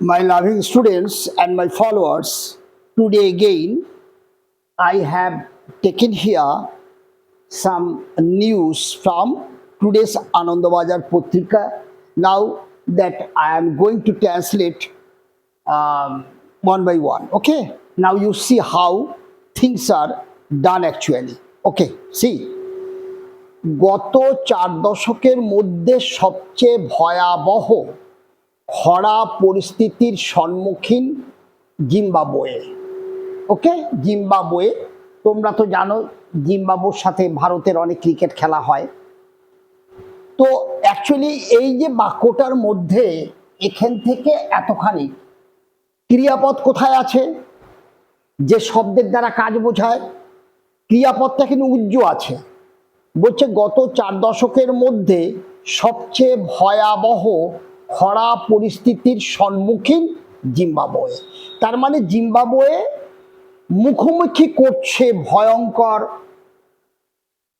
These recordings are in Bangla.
my loving students and my followers, today again I have taken here some news from today's Anandabazar Potrika. Now that I am going to translate um, one by one. Okay. Now you see how things are done actually. Okay. See. গত চার দশকের মধ্যে সবচেয়ে ভয়াবহ খরা পরিস্থিতির সম্মুখীন জিম্বাবুয়ে। ওকে? জিম্বাবুয়ে। তোমরা তো জানো, জিম্বাবুর সাথে ভারতের অনেক ক্রিকেট খেলা হয়। তো অ্যাকচুয়ালি এই যে বাক্যটার মধ্যে এখান থেকে এতখানি, ক্রিয়াপদ কোথায় আছে? যে শব্দের দ্বারা কাজ বোঝায়, ক্রিয়াপদটা কিন্তু উজ্জ্ব আছে। বলছে গত চার দশকের মধ্যে সবচেয়ে ভয়াবহ খরা পরিস্থিতির সম্মুখীন জিম্বাবুয়ে। তার মানে জিম্বাবুয়ে মুখোমুখি করছে ভয়ঙ্কর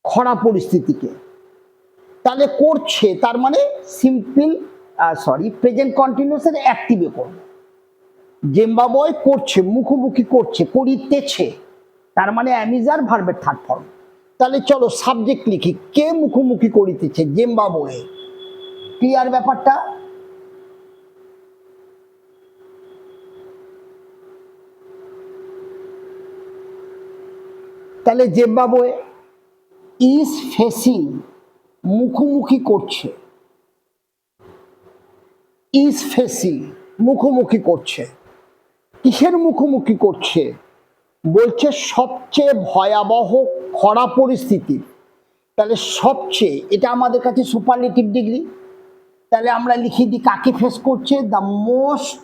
খরা পরিস্থিতিকে। তাহলে করছে, তার মানে সিম্পল সরি প্রেজেন্ট কন্টিনিউসের অ্যাক্টিভে করবে। জিম্বাবুয়ে করছে, মুখোমুখি করছে, করিতেছে। তার মানে অ্যামিজার ভার্বের থার্ড ফর্ম তাহলে চলো সাবজেক্ট লিখি, কে মুখোমুখি করিতেছে জিম্বাবুয়ে? ক্লিয়ার ব্যাপারটা? তাহলে জিম্বাবুয়ে ইজ ফেসিং মুখোমুখি করছে। ইজ ফেসিং মুখোমুখি করছে। কিসের মুখোমুখি করছে? বলছে সবচেয়ে ভয়াবহ খরা পরিস্থিতি। তাহলে সবচেয়ে, এটা আমাদের কাছে সুপারলেটিভ ডিগ্রি তাহলে আমরা লিখে দিই কাকে ফেস করছে? দ্য মোস্ট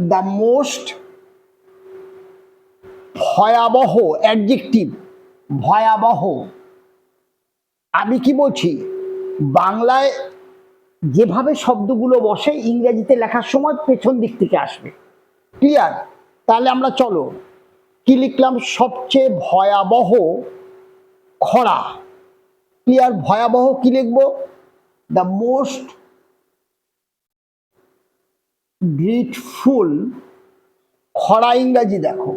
দ্য মোস্ট ভয়াবহ অ্যাডজেক্টিভ ভয়াবহ। আমি কি বলছি? বাংলায় যেভাবে শব্দগুলো বসে, ইংরেজিতে লেখার সময় পেছন দিক থেকে আসবে। ক্লিয়ার তাহলে আমরা চলো। কি লিখলাম? সবচেয়ে ভয়াবহ খরা। ক্লিয়ার ভয়াবহ কি লিখব? দ্য মোস্ট গ্রিটফুল খরা ইংরাজি দেখো।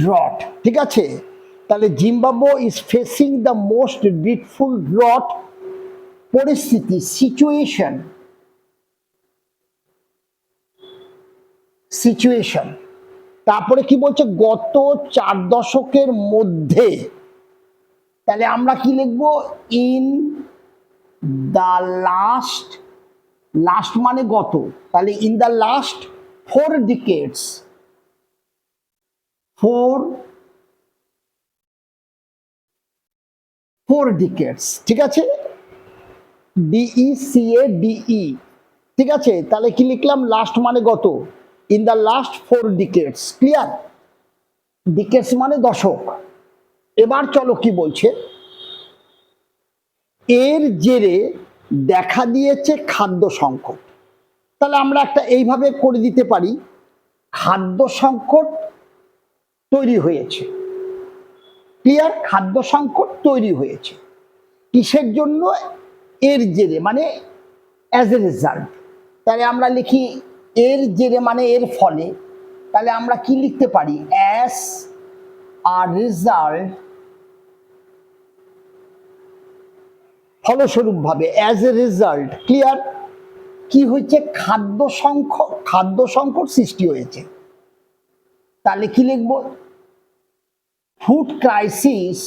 ড্রট ঠিক আছে? তাহলে Zimbabwe is facing the most grateful drought পরিস্থিতি সিচুয়েশন সিচুয়েশন তারপরে কি বলছে? গত চার দশকের মধ্যে। তাহলে আমরা কি লিখব? ইন দ্য লাস্ট লাস্ট মানে গত। তাহলে in the last four decades four four decades ঠিক আছে? ডিই সি এ ডিই ঠিক আছে? তাহলে কি লিখলাম? লাস্ট মানে গত। In the last four decades clear decades মানে দশক। এবার চলো কি বলছে? এর জেরে দেখা দিয়েছে খাদ্য সংকট। তাহলে আমরা একটা এইভাবে করে দিতে পারি, খাদ্য সংকট তৈরি হয়েছে। ক্লিয়ার? খাদ্য সংকট তৈরি হয়েছে। কিসের জন্য? এর জেরে মানে অ্যাজ এ রেজাল্ট তাহলে আমরা লিখি এর জেরে মানে এর ফলে। তাহলে আমরা কি লিখতে পারি? অ্যাস আর রেজাল্ট ফলস্বরূপ ভাবে অ্যাজ এ রেজাল্ট ক্লিয়ার কি হয়েছে? খাদ্য সংকট খাদ্য সংকট সৃষ্টি হয়েছে। তাহলে কি লিখব? ফুড ক্রাইসিস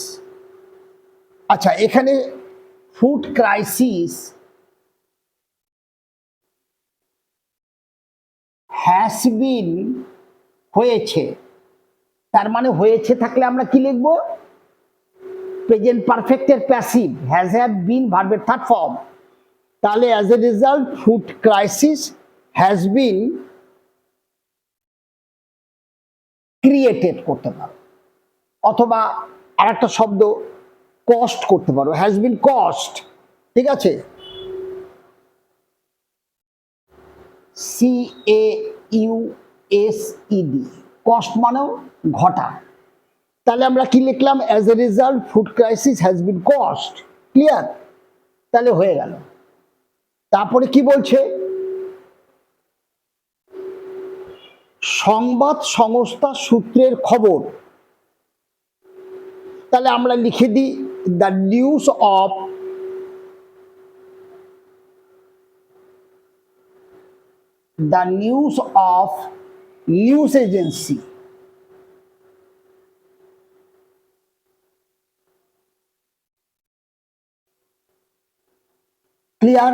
আচ্ছা এখানে ফুড ক্রাইসিস হ্যাজ বিন হয়েছে। তার মানে হয়েছে থাকলে আমরা কি লিখব? প্রেজেন্ট পারফেক্টের প্যাসিভ হ্যাজ হ্যাভ বিন ভার্বের থার্ড ফর্ম তাহলে as a result food crisis has been created করতে পারো। অথবা আর একটা শব্দ কস্ট করতে পারো। হ্যাজ বিন কস্ট ঠিক আছে? C A U S E D caused মানেও ঘটা। তাহলে আমরা কি লিখলাম as a result food crisis has been caused clear তাহলে হয়ে গেল। তারপরে কি বলছে? সংবাদ সংস্থা সূত্রের খবর। তাহলে আমরা লিখে দিই the news of the news of news agency clear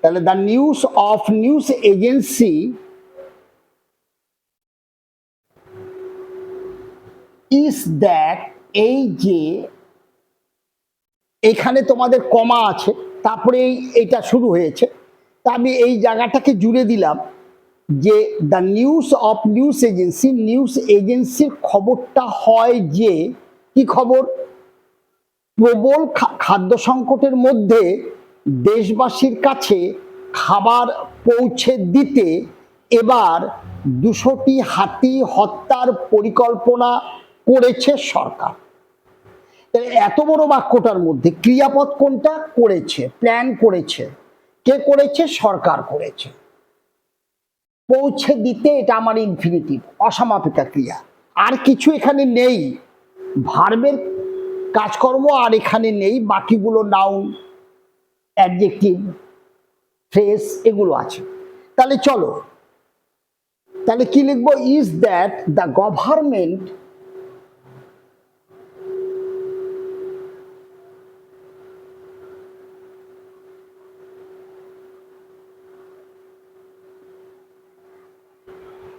তাহলে the news of news agency is that এই যে এখানে তোমাদের কমা আছে, তারপরে এইটা শুরু হয়েছে। তা আমি এই জায়গাটাকে জুড়ে দিলাম যে the news of news agency news এজেন্সির খবরটা হয় যে, কি খবর? প্রবল খাদ্য সংকটের মধ্যে দেশবাসীর কাছে খাবার পৌঁছে দিতে এবার দুশোটি হাতি হত্যার পরিকল্পনা করেছে সরকার। এত বড় বাক্যটার মধ্যে ক্রিয়াপদ কোনটা করেছে প্ল্যান করেছে, কে করেছে? সরকার করেছে। পৌঁছে দিতে এটা আমার ইনফিনিটিভ অসমাপিকা ক্রিয়া। আর কিছু এখানে নেই। ভার্বের কাজকর্ম আর এখানে নেই, বাকিগুলো নাউন অ্যাডজেক্টিভ ফ্রেস এগুলো আছে। তাহলে চলো, তাহলে কি লিখব? ইজ দ্যাট দ্য গভর্নমেন্ট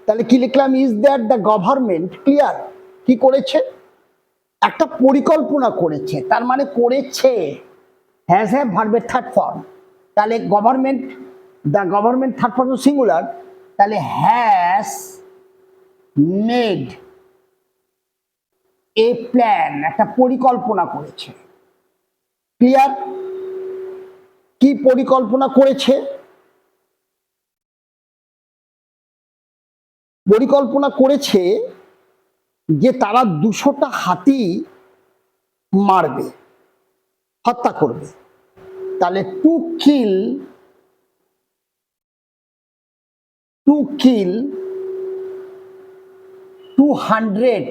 তাহলে কি লিখলাম? Is that the government clear কি করেছে? একটা পরিকল্পনা করেছে। তার মানে করেছে। হ্যাজ হ্যাভ ভার্বের থার্ড ফর্ম তাহলে government the government third form singular তাহলে হ্যাজ মেড এ প্ল্যান একটা পরিকল্পনা করেছে। ক্লিয়ার কি পরিকল্পনা করেছে? পরিকল্পনা করেছে যে তারা দুশোটা হাতি মারবে। হত্যা করবে। তাহলে to kill to kill two hundred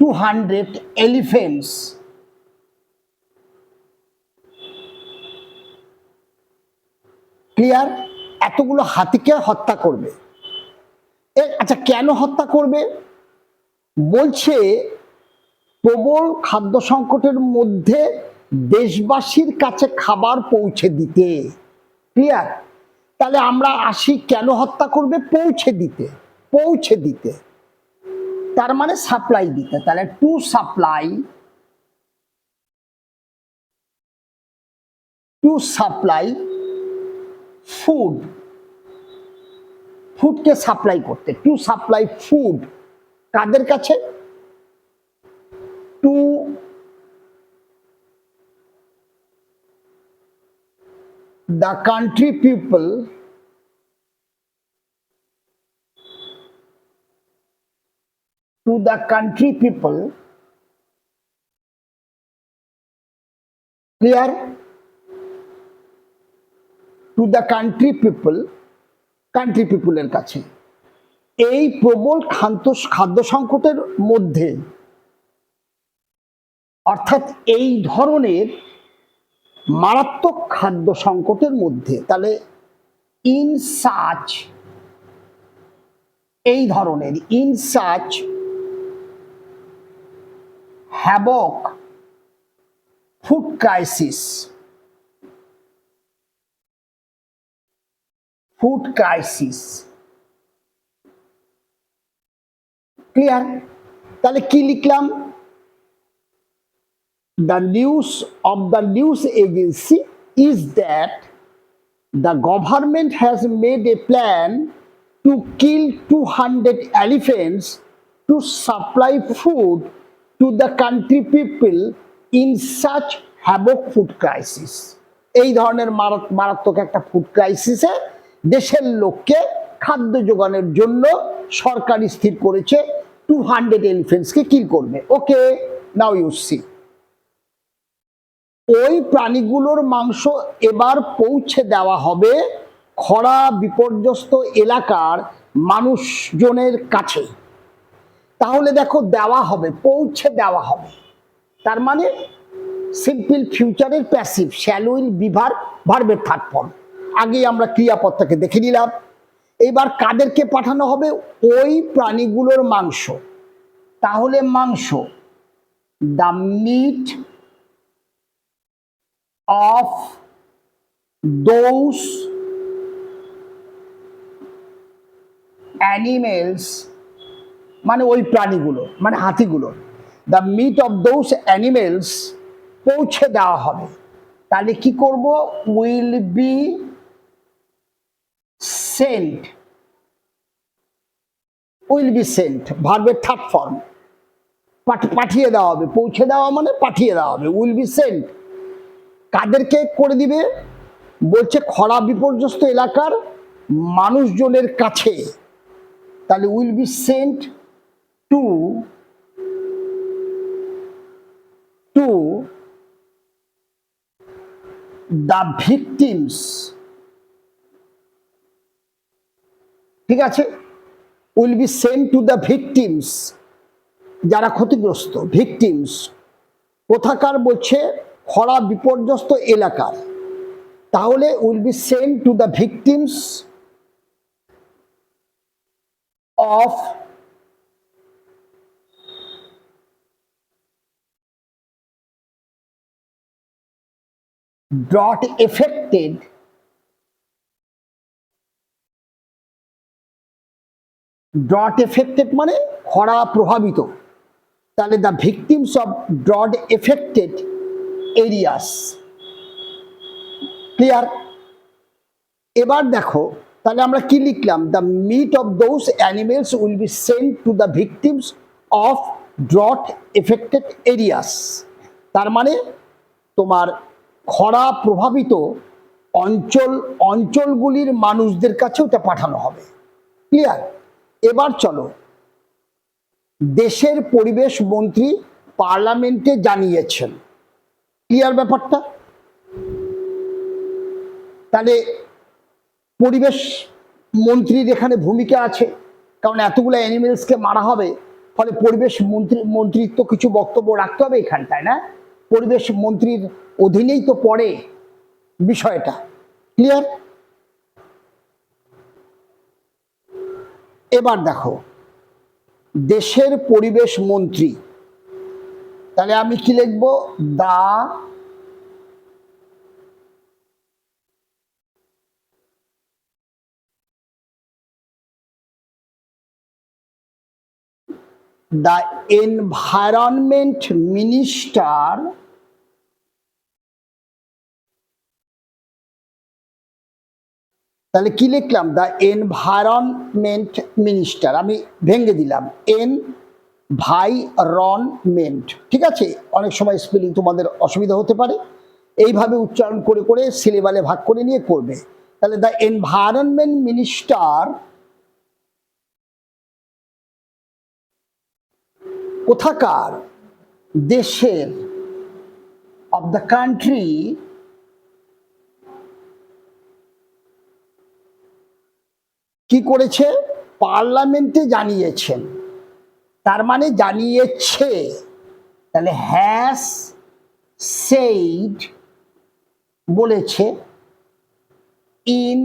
two hundred elephants clear এতগুলো হাতিকে হত্যা করবে। আচ্ছা কেন হত্যা করবে? বলছে প্রবল খাদ্য সংকটের মধ্যে দেশবাসীর কাছে খাবার পৌঁছে দিতে। ক্লিয়ার তাহলে আমরা আসি, কেন হত্যা করবে? পৌঁছে দিতে পৌঁছে দিতে। তার মানে সাপ্লাই দিতে। তাহলে to supply to supply food ফুডকে supply করতে। টু সাপ্লাই ফুড কাদের কাছে? To the country people to the country people clear? To the country people, country পিপুলের কাছে। এই প্রবল খাদ্য খাদ্য সংকটের মধ্যে অর্থাৎ এই ধরনের মারাত্মক খাদ্য সংকটের মধ্যে, তাহলে ইন সাচ, এই ধরনের in such havoc, food crisis food crisis. Clear? তাহলে কি লিখলাম? The news of the news agency is that the government has made a plan to kill 200 elephants to supply food to the country people in such havoc food crisis এই ধরনের মারাত- মারাত্মক একটা ফুড ক্রাইসিসে দেশের লোককে খাদ্য যোগানের জন্য সরকার স্থির করেছে টু হান্ড্রেড এলিফেন্টসকে কিল করবে ওকে নাও ইউ সি ওই প্রাণীগুলোর মাংস এবার পৌঁছে দেওয়া হবে খরা বিপর্যস্ত এলাকার মানুষজনের কাছে। তাহলে দেখো দেওয়া হবে, পৌঁছে দেওয়া হবে। তার মানে সিম্পল ফিউচারের প্যাসিভ শ্যালোইল বিভার ভার্বের থার্ড ফর্ম আগেই আমরা ক্রিয়াপদটাকে দেখে নিলাম। এবার কাদেরকে পাঠানো হবে? ওই প্রাণীগুলোর মাংস। তাহলে মাংস the meat of those animals মানে ওই প্রাণীগুলো মানে হাতিগুলো the meat of those animals পৌঁছে দেওয়া হবে। তাহলে কি করব? Will be sent will be sent ভার্বের থার্ড ফর্ম পাঠিয়ে দেওয়া হবে, পৌঁছে দেওয়া মানে পাঠিয়ে দেওয়া হবে। উইল বি সেন্ট কাদেরকে করে দিবে? বলছে, খরা বিপর্যস্ত এলাকার মানুষজনের কাছে। তাহলে will be sent to to the victims. ঠিক আছে? Will be sent to the victims. যারা ক্ষতিগ্রস্ত, ভিকটিমস। কোথাকার বলছে খরা বিপর্যস্ত এলাকার। তাহলে will be sent to the victims of drought affected drought affected মানে খরা প্রভাবিত। তাহলে the victims of drought affected areas clear এবার দেখো, তাহলে আমরা কি লিখলাম? The meat of those animals will be sent to the victims of drought affected areas তার মানে তোমার খরা প্রভাবিত অঞ্চল, অঞ্চলগুলির মানুষদের কাছে ওটা পাঠানো হবে। ক্লিয়ার এবার চলো, দেশের পরিবেশ মন্ত্রী পার্লামেন্টে জানিয়েছেন। ক্লিয়ার ব্যাপারটা? তাহলে পরিবেশ মন্ত্রীর এখানে ভূমিকা আছে, কারণ এতগুলো অ্যানিমেলসকে মারা হবে, ফলে পরিবেশ মন্ত্রী, মন্ত্রীর তো কিছু বক্তব্য রাখতে হবে এখানটায় না? পরিবেশ মন্ত্রীর অধীনেই তো পড়ে বিষয়টা। ক্লিয়ার এবার দেখো, দেশের পরিবেশ মন্ত্রী তাহলে আমি কি লিখব? দা the environment minister তাহলে কি লিখলাম? The environment minister. আমি ভেঙে দিলাম। এন ভাই রনমেন্ট ঠিক আছে? অনেক সময় স্পেলিং তোমাদের অসুবিধা হতে পারে। এইভাবে উচ্চারণ করে করে সিলেবালে ভাগ করে নিয়ে করবে। তাহলে দ্য এনভায়রনমেন্ট মিনিস্টার কোথাকার দেশের অফ দ্য কান্ট্রি কি করেছে? পার্লামেন্টে জানিয়েছেন। তার মানে জানিয়েছে। তাহলে হ্যাস সেইড বলেছে in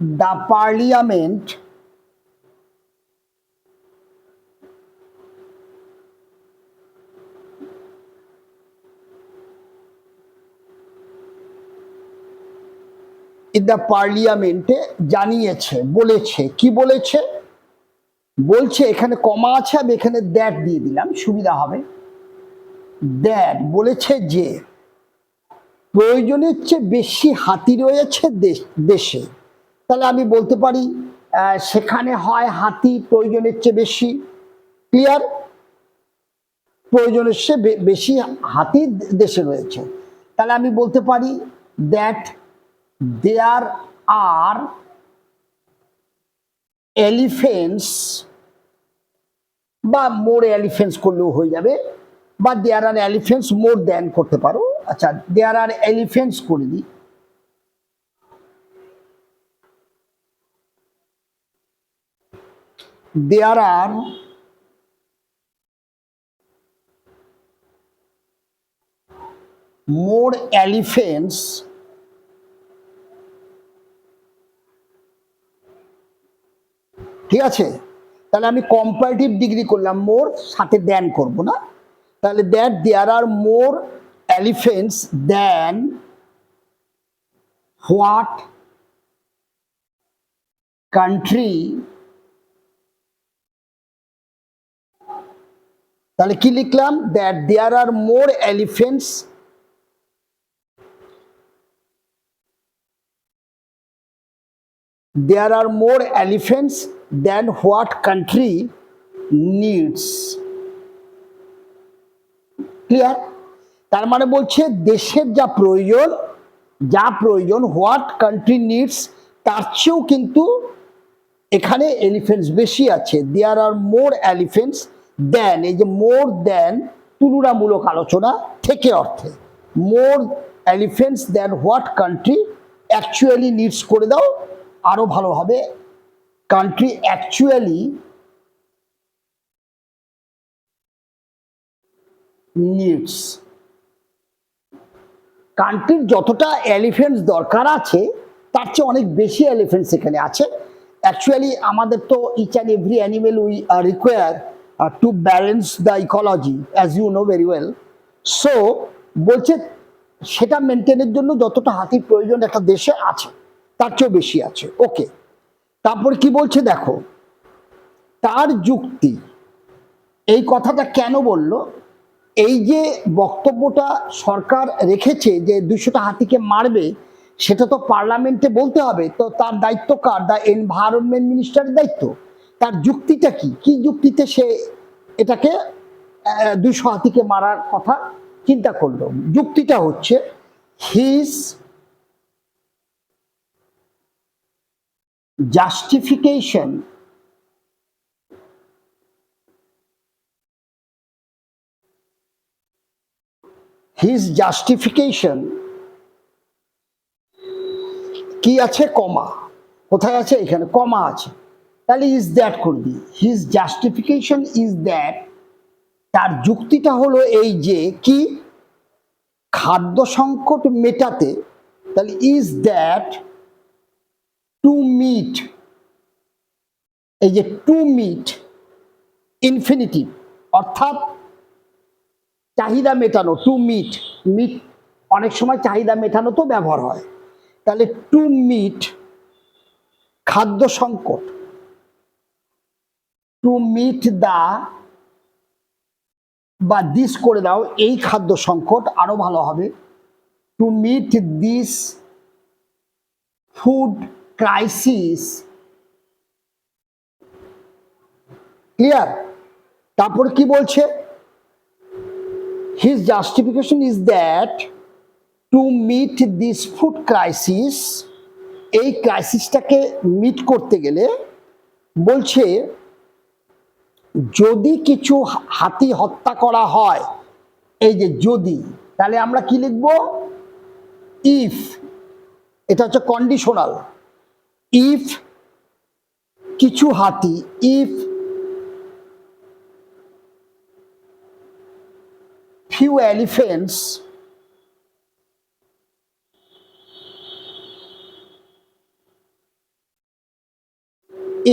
the parliament in the পার্লিয়ামেন্টে জানিয়েছে, বলেছে। কি বলেছে? বলছে, এখানে কমা আছে, আমি এখানে দ্যাট দিয়ে দিলাম, সুবিধা হবে। দ্যাট বলেছে যে, প্রয়োজনের চেয়ে বেশি হাতি রয়েছে দেশ- তাহলে আমি বলতে পারি সেখানে হয় হাতি, প্রয়োজনের চেয়ে বেশি। ক্লিয়ার প্রয়োজনের চেয়ে বেশি হাতি দেশে রয়েছে। তাহলে আমি বলতে পারি দ্যাট দেয়ার আর এলিফেন্টস বা মোর এলিফেন্টস করলেও হয়ে যাবে, বা দেয়ার আর এলিফেন্টস মোর দেন করতে পারো। আচ্ছা দেয়ার আর এলিফেন্টস করে দিই। দেয়ার আর more elephants ঠিক আছে? তাহলে আমি কম্পারেটিভ ডিগ্রি করলাম, মোর সাথে দেন করব না। তাহলে that there are more elephants than what country তাহলে কি লিখলাম? That there are more elephants there are more elephants than what country needs clear তার মানে বলছে দেশের যা প্রয়োজন যা প্রয়োজন হোয়াট কান্ট্রি নিডস তার চেয়েও কিন্তু এখানে এলিফেন্টস বেশি আছে। দেয়ার আর মোর এলিফেন্টস দেন এই যে মোর দেন তুলনামূলক আলোচনা থেকে অর্থে। More elephants than what country actually needs করে দাও। আরও ভালো হবে। কান্ট্রি অ্যাকচুয়ালি নিডস কান্ট্রির যতটা এলিফেন্টস দরকার আছে, তার চেয়ে অনেক বেশি এলিফেন্টস এখানে আছে। অ্যাকচুয়ালি আমাদের তো each and every animal we require to balance the ecology as you know very well so বলছে, সেটা মেনটেনের জন্য যতটা হাতির প্রয়োজন একটা দেশে আছে। তার চেয়েও বেশি আছে। ওকে। তারপর কি বলছে দেখো, তার যুক্তি, এই কথাটা কেন বলল? এই যে বক্তব্যটা সরকার রেখেছে যে দুশোটা হাতিকে মারবে, সেটা তো পার্লামেন্টে বলতে হবে। তো তার দায়িত্ব কার? দ্য এনভায়রনমেন্ট মিনিস্টারের দায়িত্ব। তার যুক্তিটা কি? কি যুক্তিতে সে এটাকে দুশো হাতিকে মারার কথা চিন্তা করল? যুক্তিটা হচ্ছে হিজ জাস্টিফিকেশন হিজ জাস্টিফিকেশন কি আছে? কমা। কোথায় আছে? এখানে কমা আছে। তাহলে ইজ দ্যাট করবি হিজ জাস্টিফিকেশন ইজ দ্যাট তার যুক্তিটা হলো এই যে কি? খাদ্য সংকট মেটাতে। তাহলে ইজ দ্যাট টু মিট এই যে টু মিট ইনফিনিটিভ অর্থাৎ চাহিদা মেটানো টু মিট মিট অনেক সময় চাহিদা মেটানো তো ব্যবহার হয়। তাহলে টু মিট খাদ্য সংকট। টু মিট দা বা দিস করে দাও, এই খাদ্য সংকট আরও ভালো হবে। To meet this food crisis clear তারপর কি বলছে? His justification is that to meet this food crisis এই ক্রাইসিসটাকে মিট করতে গেলে বলছে, যদি কিছু হাতি হত্যা করা হয়, এই যে যদি, তাহলে আমরা কি লিখব? ইফ এটা হচ্ছে কন্ডিশনাল ইফ কিছু হাতি if few elephants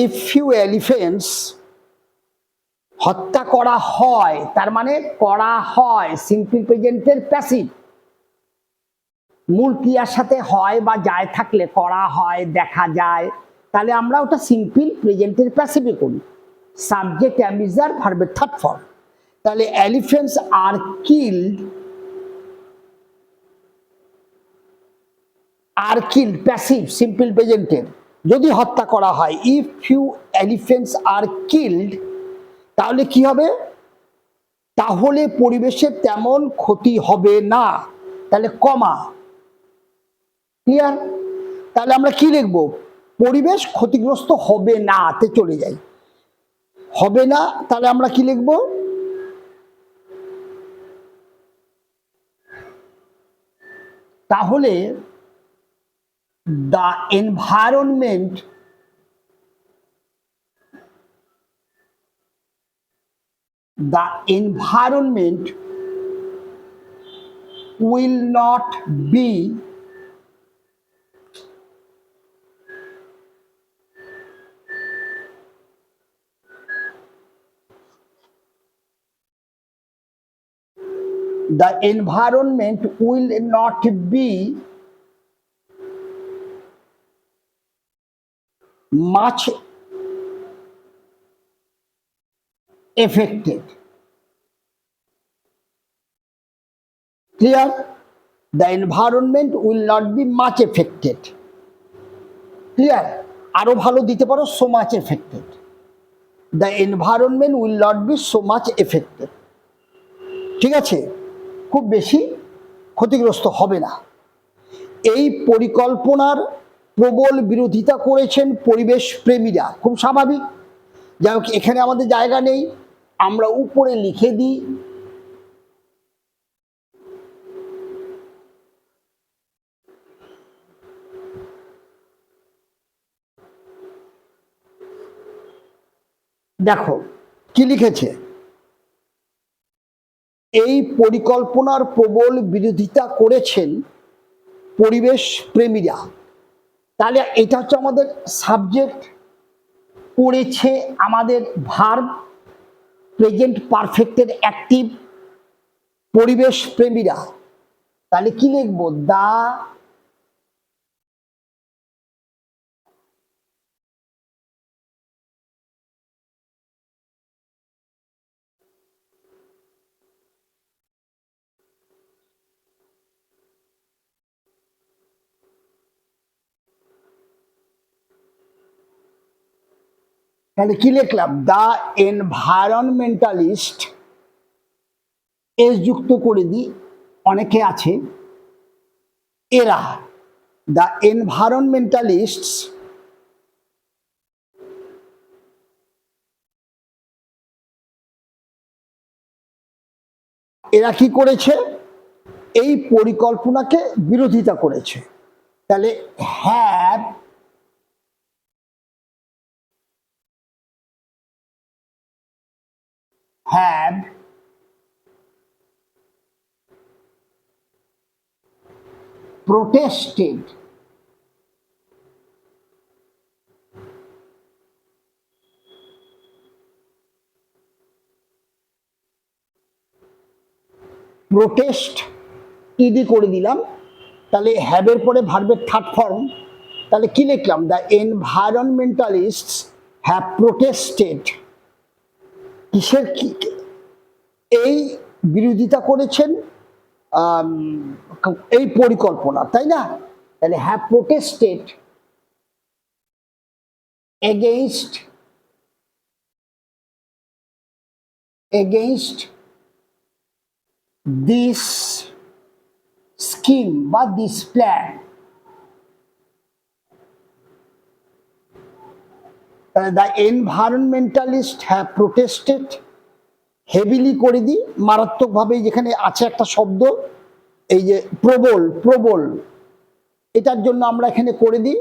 if few elephants হত্যা করা হয়, তার মানে করা হয় সিম্পল প্রেজেন্টের প্যাসিভ মূল ক্রিয়ার সাথে হয় বা যায়, থাকলে করা হয়, দেখা যায়। তাহলে আমরা ওটা সিম্পল প্রেজেন্টের প্যাসিভে করি। সাবজেক্ট অ্যামিজার ভার্বের থার্ড ফর্ম তাহলে elephants are killed are killed passive simple প্রেজেন্টের যদি হত্যা করা হয় if few elephants are killed তাহলে কি হবে? তাহলে পরিবেশের তেমন ক্ষতি হবে না। তাহলে কমা ক্লিয়ার তাহলে আমরা কি লিখব? পরিবেশ ক্ষতিগ্রস্ত হবে না, তে চলে যাই। হবে না, তাহলে আমরা কি লিখব? তাহলে the environment the environment will not be the environment will not be much affected. Clear? The environment will not be much affected. Clear? আরও ভালো দিতে পারো so much affected. The environment will not be so much affected. ঠিক আছে খুব বেশি ক্ষতিগ্রস্ত হবে না। এই পরিকল্পনার প্রবল বিরোধিতা করেছেন পরিবেশ প্রেমীরা। খুব স্বাভাবিক। যাই হোক, এখানে আমাদের জায়গা নেই। আমরা উপরে লিখে দিই। দেখো, কি লিখেছে? এই পরিকল্পনার প্রবল বিরোধিতা করেছেন পরিবেশ প্রেমীরা। তাহলে এটা হচ্ছে আমাদের সাবজেক্ট পড়েছে আমাদের ভার্ব প্রেজেন্ট পারফেক্টের অ্যাক্টিভ পরিবেশ প্রেমীরা। তাহলে কি লিখব? দা তাহলে কি লিখলাম? দা এনভায়রনমেন্টালিস্ট এস যুক্ত করে দিই, অনেকে আছে, এরা দ্য এনভায়রনমেন্টালিস্ট এরা কি করেছে? এই পরিকল্পনাকে বিরোধিতা করেছে। তাহলে have have protested protest E D করে দিলাম। তাহলে হ্যাবের পরে ভার্বের থার্ড ফর্ম তাহলে কি লিখলাম? দ্য এনভায়রনমেন্টালিস্ট হ্যাভ প্রোটেস্টেড কিসের কি এই বিরোধিতা করেছেন এই পরিকল্পনা, তাই না? তাহলে have protested against against this scheme বা this plan the environmentalist have protested heavily করে দিই। মারাত্মকভাবে যেখানে আছে একটা শব্দ, এই যে প্রবল প্রবল, এটার জন্য আমরা এখানে করে দিই।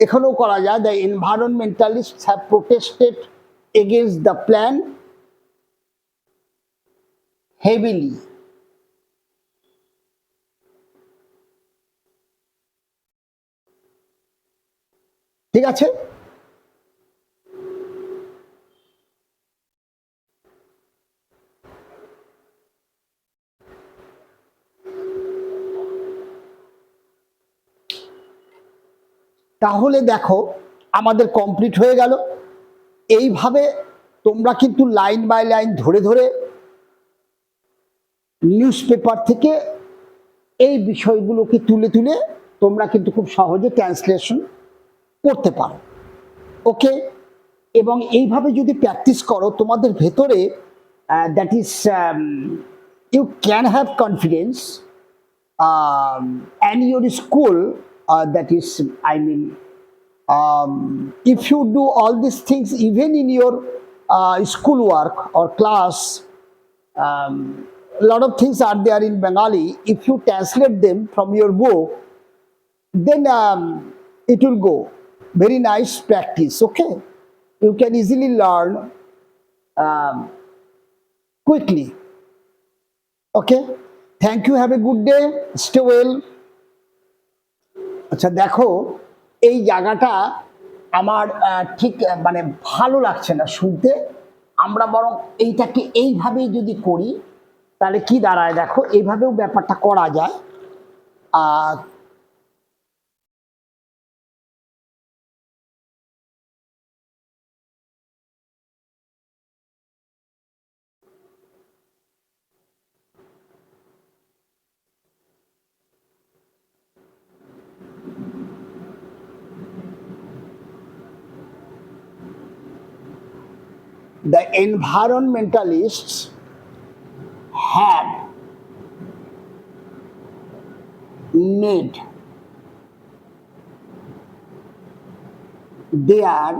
এখানেও করা যায় the environmentalist have protested against the plan heavily ঠিক আছে? তাহলে দেখো, আমাদের কমপ্লিট হয়ে গেল। এইভাবে তোমরা কিন্তু লাইন বাই লাইন ধরে ধরে নিউজ পেপার থেকে এই বিষয়গুলোকে তুলে তুলে তোমরা কিন্তু খুব সহজে ট্রান্সলেশন করতে পারো। ওকে এবং এইভাবে যদি প্র্যাকটিস করো, তোমাদের ভেতরে that is you can have confidence and your school that is I mean if you do all this things even in your school work or class lot of things are they are in Bengali if you translate them from your book then it will go very nice practice okay? You can easily learn um, quickly okay thank you have a good day stay well আচ্ছা দেখো এই জায়গাটা আমার ঠিক মানে ভালো লাগছে না শুনতে। আমরা বরং এইটাকে এইভাবেই যদি করি তাহলে কি দাঁড়ায়? দেখো এইভাবেও ব্যাপারটা করা যায়। আর the environmentalists had made their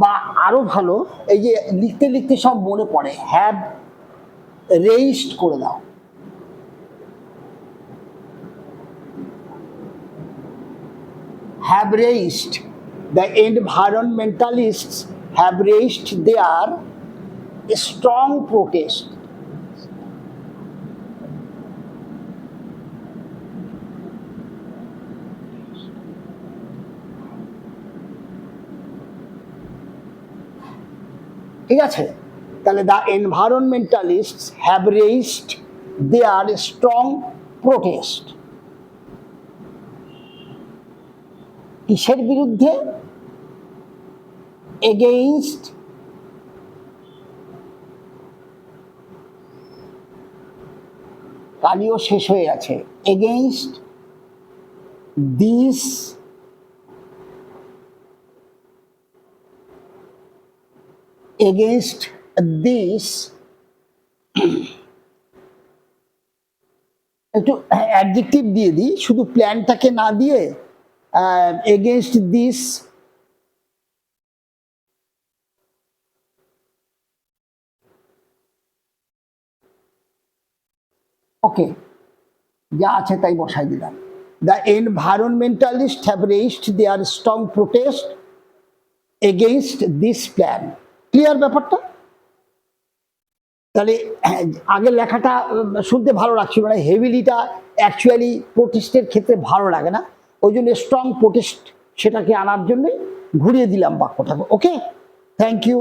বা আরও ভালো এই যে লিখতে লিখতে সব মনে পড়ে হ্যাভ রেজিস্ট করে দাও have raised, the environmentalists have raised their strong protest. ঠিক আছে তাহলে the environmentalist have raised their strong protest কিসের বিরুদ্ধে এগেইনস্ট কালিও শেষ হয়ে আছে এগেইনস্ট দিস এগেইনস্ট দিস একটু অ্যাডজেক্টিভ দিয়ে দিই। শুধু প্ল্যানটাকে না দিয়ে এগেনস্ট দিস ওকে যা আছে তাই বসাই দিলাম। The environmentalist have raised their strong protest against this plan clear ব্যাপারটা? তাহলে আগের লেখাটা শুনতে ভালো লাগছিল না হেভিলিটা অ্যাকচুয়ালি প্রোটেস্টের ক্ষেত্রে ভালো লাগে না। ওই জন্য স্ট্রং প্রোটেস্ট সেটাকে আনার জন্যে ঘুরিয়ে দিলাম বাক্যটাকে ওকে থ্যাংক ইউ